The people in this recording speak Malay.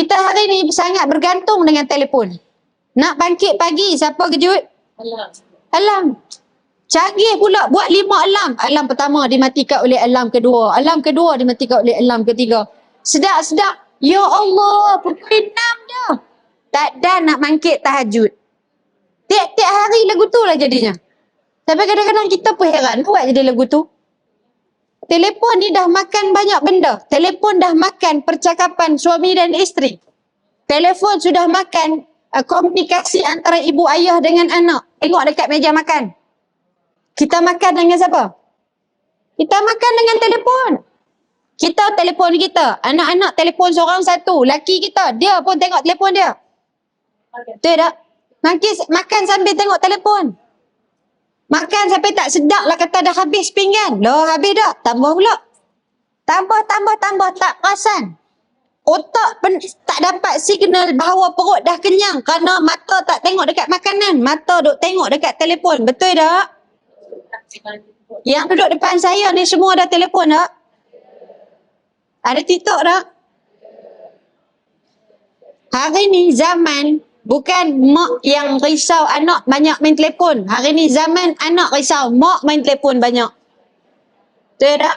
Kita hari ni sangat bergantung dengan telefon. Nak bangkit pagi, siapa kejut? Alam. Canggih pula buat lima alam. Alam pertama dimatikan oleh alam kedua. Alam kedua dimatikan oleh alam ketiga. Sedap-sedap. Ya Allah, pukul enam dah. Tak dah nak bangkit tahajud. Tiap-tiap hari lagu tu lah jadinya. Sampai kadang-kadang kita pun heran buat jadi lagu tu. Telefon ni dah makan banyak benda. Telefon dah makan percakapan suami dan isteri. Telefon sudah makan uh, komunikasi antara ibu ayah dengan anak. Tengok dekat meja makan. Kita makan dengan siapa? Kita makan dengan telefon. Kita telefon kita. Anak-anak telefon seorang satu. Laki kita, dia pun tengok telefon dia. Betul tak? Makan, sambil tengok telefon. Makan sampai tak sedap lah kata dah habis pinggan. Loh habis dah. Tambah pula. Tambah, tambah, tambah. Tak perasan. Otak pen, tak dapat signal bahawa perut dah kenyang kerana mata tak tengok dekat makanan. Mata duk tengok dekat telefon. Betul tak? Yang duduk depan saya ni semua ada telefon tak? Ada TikTok tak? Hari ni zaman bukan mak yang risau anak banyak main telefon. Hari ni zaman anak risau mak main telefon banyak. Betul tak?